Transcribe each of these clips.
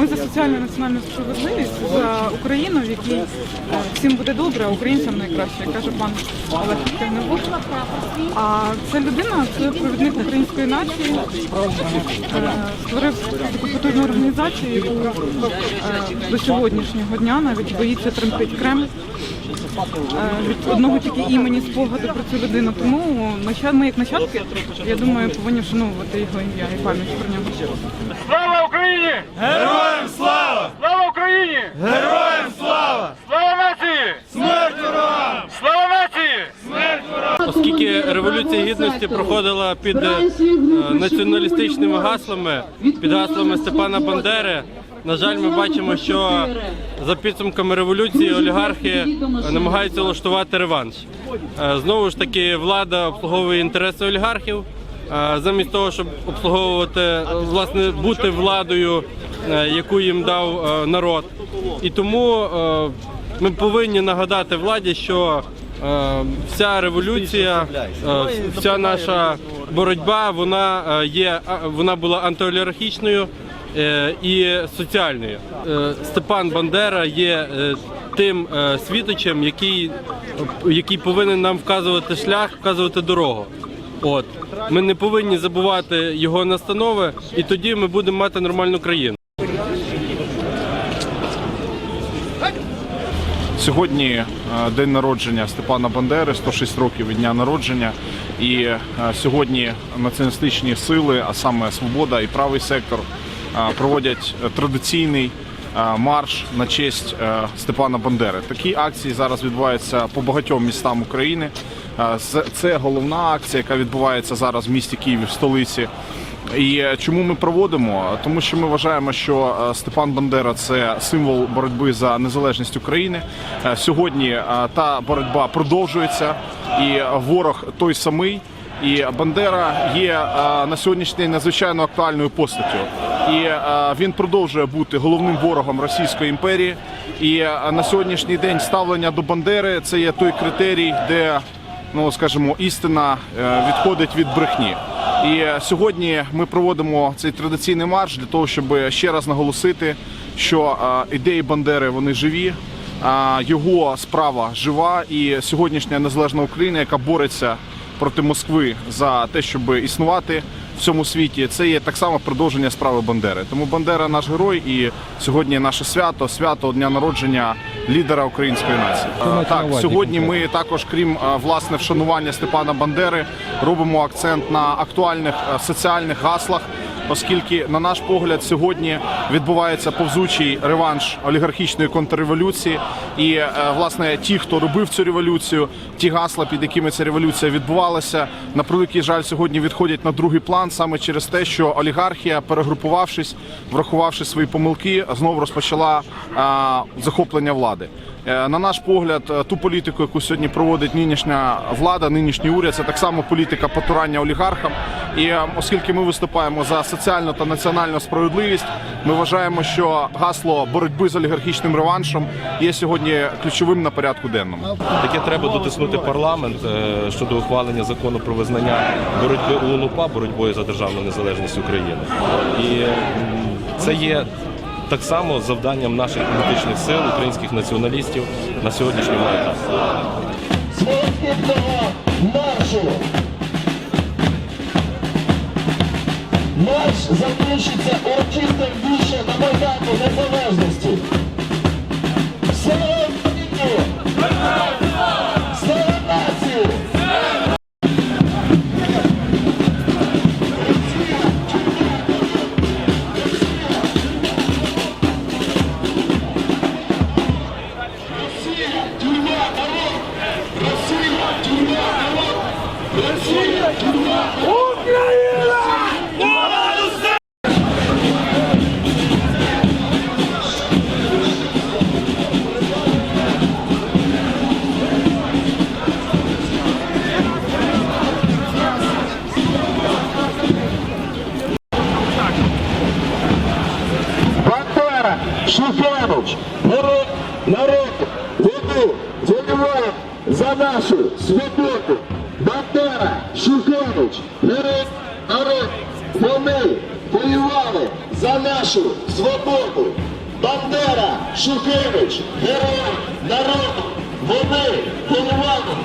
Ми за соціальну національну справедливість, за Україну, в якій е, всім буде добре, а українцям найкраще, як каже пан Олег Кривневук. А ця людина це провідник української нації, е, створив таку потужну організацію, яку е, до сьогоднішнього дня навіть боїться тремтить Кремль. Е, Від одного тільки імені спогаду про цю людину. Тому ми, як нащадки, я думаю, повинні вшановувати його ім'я і пам'ять про нього. Слава Україні! Героям слава! Слава Україні! Героям слава! Слава нації! Смерть ворогам! Слава нації! Оскільки революція гідності проходила під е, націоналістичними гаслами, під гаслами Степана Бандери. На жаль, ми бачимо, що за підсумками революції олігархи намагаються влаштувати реванш. Е, Знову ж таки, влада обслуговує інтереси олігархів. е, Замість того, щоб обслуговувати власне бути владою, е, яку їм дав народ. І тому ми повинні нагадати владі, що вся революція, е, вся наша боротьба, вона є, вона була антиолігархічною і соціальною. Е, Степан Бандера є е, тим е, світочем, який, який повинен нам вказувати шлях, вказувати дорогу. От ми не повинні забувати його настанови, і тоді ми будемо мати нормальну країну. Сьогодні е, день народження Степана Бандери, 106 років від дня народження. І е, сьогодні націоналістичні сили, а саме Свобода і правий сектор, е, проводять традиційний е, марш на честь е, Степана Бандери. Такі акції зараз відбуваються по багатьом містам України. Е, Це головна акція, яка відбувається зараз в місті Києві, в столиці. І е, чому ми проводимо? Тому що ми вважаємо, що е, Степан Бандера це символ боротьби за незалежність України. Е, Сьогодні е, та боротьба продовжується, і ворог той самий. І Бандера є е, на сьогоднішній день надзвичайно актуальною постаттю. І е, він продовжує бути головним ворогом Російської імперії. І е, на сьогоднішній день ставлення до Бандери це є той критерій, де ну скажімо, істина е, відходить від брехні. І сьогодні ми проводимо цей традиційний марш для того, щоб ще раз наголосити, що ідеї Бандери вони живі. Його справа жива, і сьогоднішня незалежна Україна, яка бореться проти Москви за те, щоб існувати в цьому світі, це є так само продовження справи Бандери. Тому Бандера наш герой, і сьогодні наше свято, свято дня народження лідера української нації. Так, сьогодні ми також, крім власне вшанування Степана Бандери, робимо акцент на актуальних соціальних гаслах. Оскільки, на наш погляд, сьогодні відбувається повзучий реванш олігархічної контрреволюції, і е, власне ті, хто робив цю революцію, ті гасла, під якими ця революція відбувалася, на превеликий жаль, сьогодні відходять на другий план саме через те, що олігархія, перегрупувавшись, врахувавши свої помилки, знову розпочала е, захоплення влади. Е, На наш погляд, е, ту політику, яку сьогодні проводить нинішня влада, нинішній уряд, це так само політика потурання олігархам. І е, оскільки ми виступаємо за соціальну та національну справедливість, ми вважаємо, що гасло боротьби з олігархічним реваншем є сьогодні ключовим на порядку денному. Таке треба дотиснути парламент щодо ухвалення закону про визнання боротьби УНУПА боротьбою за державну незалежність України. І це є так само завданням наших політичних сил, українських націоналістів на етапі. Слідного маршу. Марш закінчиться урочистим більше на Майдані Незалежності. Слава Україні! За нашу свободу. Бандера, Шухевич, Герой, народ, вони воювали за нашу свободу. Бандера, Шухевич, герой народу. Вони полювали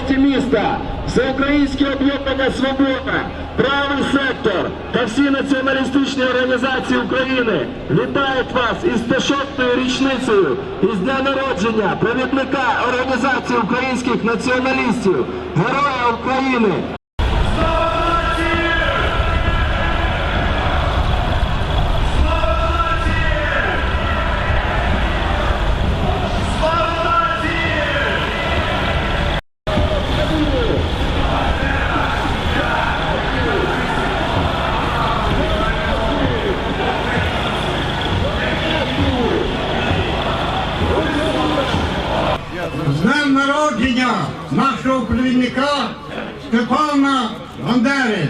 гості міста, Всеукраїнське об'єднання Свобода, правий сектор та всі націоналістичні організації України вітають вас із 106-ю річницею із дня народження провідника Організації українських націоналістів, Героя України. Провідника Степана Бандери.